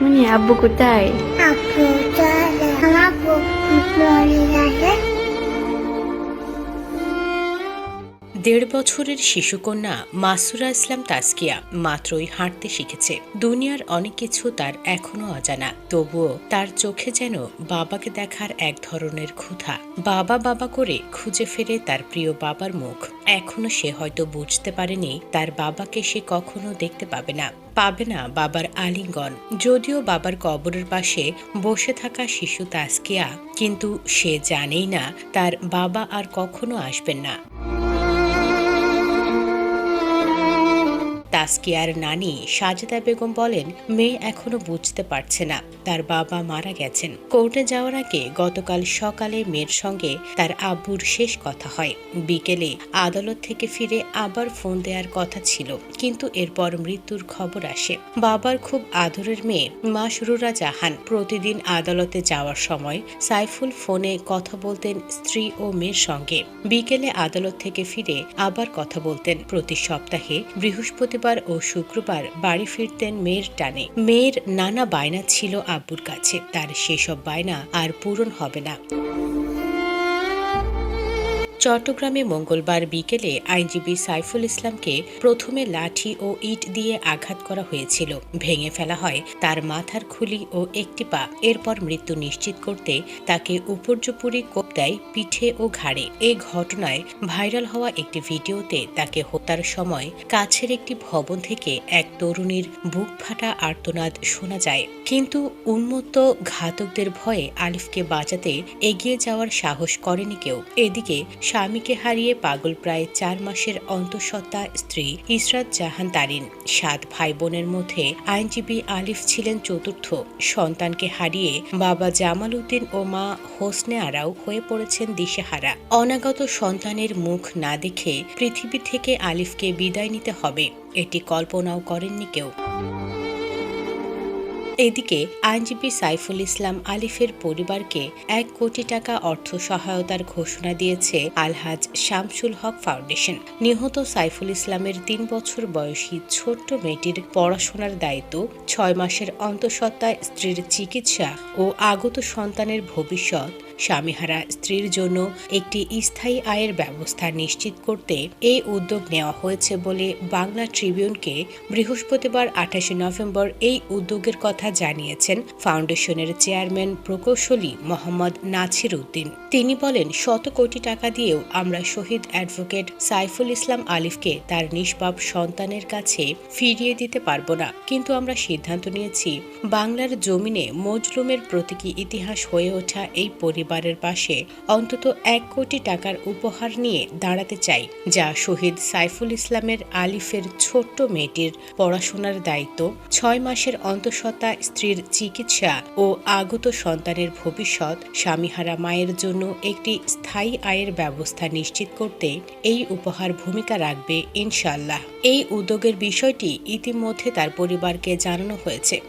মানে আব্বু কোথায়? আব্বু চলে আপু মরে গেছে। দেড় বছরের শিশুকন্যা মাসুরা ইসলাম তাসকিয়া মাত্রই হাঁটতে শিখেছে। দুনিয়ার অনেক কিছু তার এখনও অজানা। তবুও তার চোখে যেন বাবাকে দেখার এক ধরনের ক্ষুধা। বাবা বাবা করে খুঁজে ফেরে তার প্রিয় বাবার মুখ। এখনও সে হয়তো বুঝতে পারেনি তার বাবাকে সে কখনো দেখতে পাবে না। পাবে না বাবার আলিঙ্গন। যদিও বাবার কবরের পাশে বসে থাকা শিশু তাসকিয়া কিন্তু সে জানেই না তার বাবা আর কখনো আসবেন না। তাসকিয়ার নানি সাজেদা বেগম বলেন, মেয়ে এখনও বুঝতে পারছে না, তার বাবা মারা গেছেন। কোর্টে যাওয়ার আগে গতকাল সকালে মেয়ের সঙ্গে তার আব্বুর শেষ কথা হয়। বিকেলে আদালত থেকে ফিরে আবার ফোন দেওয়ার কথা ছিল, কিন্তু এরপর মৃত্যুর খবর আসে। বাবার খুব আদরের মেয়ে মাসরুরা জাহান। প্রতিদিন আদালতে যাওয়ার সময় সাইফুল ফোনে কথা বলতেন স্ত্রী ও মেয়ের সঙ্গে। বিকেলে আদালত থেকে ফিরে আবার কথা বলতেন। প্রতি সপ্তাহে বৃহস্পতিবার ও শুক্রবার বাড়ি ফিরতেন মেয়ের টানে। মেয়ের নানা বায়না ছিল আব্বুর কাছে। তার সেসব বায়না আর পূরণ হবে না। চট্টগ্রামে মঙ্গলবার বিকেলে আইনজীবী সাইফুল ইসলামকে প্রথমে লাঠি ও ইট দিয়ে আঘাত করা হয়েছিল। ভেঙে ফেলা হয় তার মাথার খুলি ও একটি পা। এরপর মৃত্যু নিশ্চিত করতে তাকে উপর্যপুরি কোপ দেয় পিঠে ও ঘাড়ে। এ ঘটনায় ভাইরাল হওয়া একটি ভিডিওতে তাকে হত্যার সময় কাছের একটি ভবন থেকে এক তরুণীর বুক ফাটা আর্তনাদ শোনা যায়। কিন্তু উন্মত্ত ঘাতকদের ভয়ে আলিফকে বাঁচাতে এগিয়ে যাওয়ার সাহস করেনি কেউ। এদিকে স্বামীকে হারিয়ে পাগল প্রায় চার মাসের অন্তঃসত্ত্বা স্ত্রী ইসরাত জাহান তারিন। সাত ভাই বোনের মধ্যে আইনজীবী আলিফ ছিলেন চতুর্থ। সন্তানকে হারিয়ে বাবা জামাল উদ্দিন ও মা হোসনে আরাও হয়ে পড়েছেন দিশেহারা। অনাগত সন্তানের মুখ না দেখে পৃথিবী থেকে আলিফকে বিদায় নিতে হবে। এটি কল্পনাও করেননি কেউ। এদিকে আইনজীবী সাইফুল ইসলাম আলিফের পরিবারকে এক কোটি টাকা অর্থ সহায়তার ঘোষণা দিয়েছে আলহাজ শামসুল হক ফাউন্ডেশন। নিহত সাইফুল ইসলামের তিন বছর বয়সী ছোট্ট মেয়েটির পড়াশোনার দায়িত্ব, ছয় মাসের অন্তঃসত্ত্বায় স্ত্রীর চিকিৎসা ও আগত সন্তানের ভবিষ্যৎ স্বামীহারা স্ত্রীর জন্য একটি স্থায়ী আয়ের ব্যবস্থা নিশ্চিত করতে এই উদ্যোগ নেওয়া হয়েছে বলে বাংলা ট্রিবিউনকে বৃহস্পতিবার আঠাশে নভেম্বর এই উদ্যোগের কথা জানিয়েছেন ফাউন্ডেশনের চেয়ারম্যান প্রকৌশলী মোহাম্মদ নাছির উদ্দিন। তিনি বলেন, শত কোটি টাকা দিয়েও আমরা শহীদ অ্যাডভোকেট সাইফুল ইসলাম আলিফকে তার নিষ্পাপ সন্তানের কাছে ফিরিয়ে দিতে পারব না। কিন্তু আমরা সিদ্ধান্ত নিয়েছি, বাংলার জমিনে মজলুমের প্রতীকী ইতিহাস হয়ে ওঠা এই পরিবারের পাশে অন্তত এক কোটি টাকার উপহার নিয়ে দাঁড়াতে চাই, যা শহীদ সাইফুল ইসলামের আলিফের ছোট্ট মেয়েটির পড়াশোনার দায়িত্ব, ছয় মাসের অন্তঃসত্ত্বা স্ত্রীর চিকিৎসা ও আগত সন্তানের ভবিষ্যৎ, স্বামীহারা মায়ের জন্য একটি স্থায়ী আয়ের ব্যবস্থা নিশ্চিত করতে এই উপহার ভূমিকা রাখবে ইনশাল্লাহ এই উদ্যোগের বিষয়টি ইতিমধ্যে তার পরিবারকে জানানো হয়েছে।